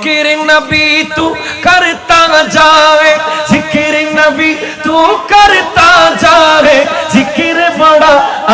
জিকির নবী তু করতা যায় জিকির নবী তু করতা যায় জিকির বড়া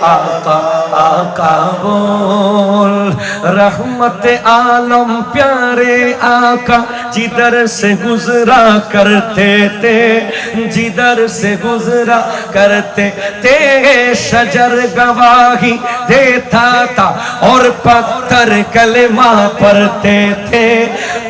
آقا آقا بول۔ رحمت عالم، پیارے آقا، جدر سے گزرا کرتے تھے، جدر سے گزرا کرتے تھے۔ شجر گواہی دیتا تھا اور پتھر کلمہ پڑھتے تھے۔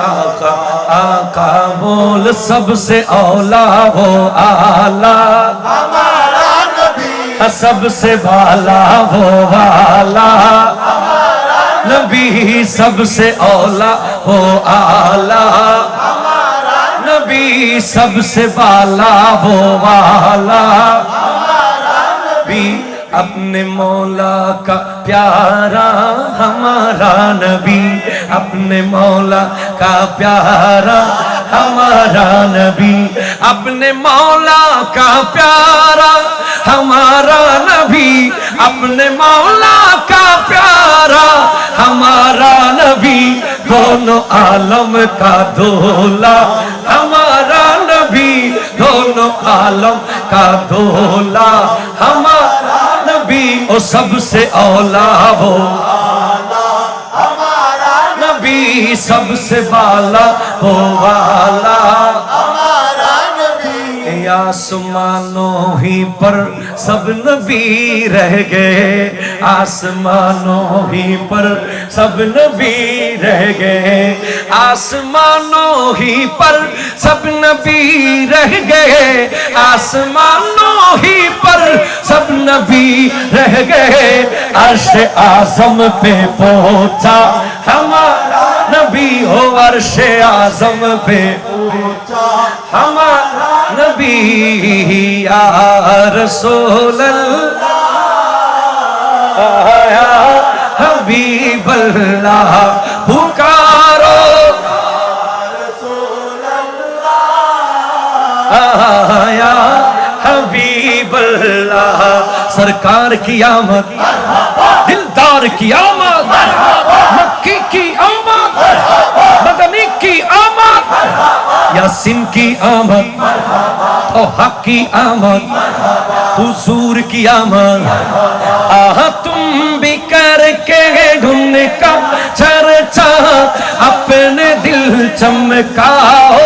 آقا آقا بول سب سے اولا ہو آلہ۔ ہمارا نبی۔ سب سے والا ہو والا۔ ہمارا نبی سب سے اولا ہو آلہ۔ نبی سب سے والا ہو والا۔ ہمارا نبی۔ اپنے مولا کا پیارا ہمارا نبی، اپنے مولا کا پیارا ہمارا نبی، اپنے مولا کا پیارا ہمارا نبی، اپنے مولا کا پیارا ہمارا نبی۔ دونوں عالم کا دولا ہمارا نبی، دونوں عالم کا دولا ہمارا وہ سب سے اولا وہ۔ ہمارا نبی سب سے بالا وہ والا۔ ہمارا نبی آسمانوں ہی پر سب نبی رہ گئے۔ آسمانوں ہی پر سب نبی رہ گئے۔ آسمانوں ہی پر سب نبی رہ گئے۔ آسمانوں ہی پر سب نبی رہ گئے، عرش آزم پہ پہنچا۔ ہمارا نبی ہو، عرش آزم پہ پہنچا۔ ہمارا نبی، یا رسول اللہ یا حبیب اللہ۔ سرکار کی آمد، دلدار کی آمد، مکی کی آمد، مدنی کی آمد، یاسین کی آمد توحق کی آمد، حضور کی آمد۔ آہا تم بھی کر کے گھن کا چرچا، اپنے دل چمکاؤ۔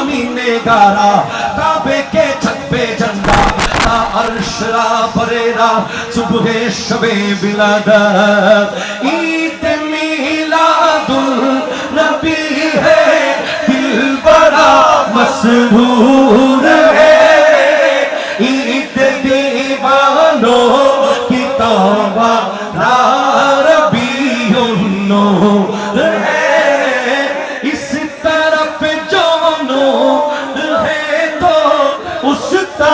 امین گارا کعبے کے چھت پہ جھنڈا، تا عرش را پرے را، صبح شب بلادت عید میلاد النبی ہے، دل بڑا مسرور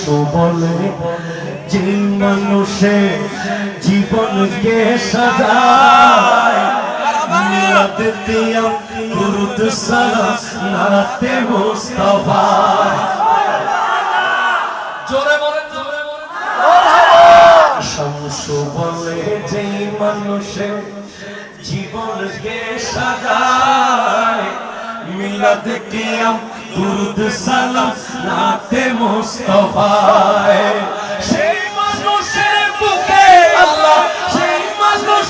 সুবলে যে মানুষে জীবনকে সাজায় দিয়া দুরুদ সালাম নাতে মুস্তাফা জোরে বলেন জোরে বলেন। শামসু বলে যে মানুষে জীবনকে সাজায় মিলাদ কিয়াম দুরুদ সালাম নাতে মুস্তাফায়। সে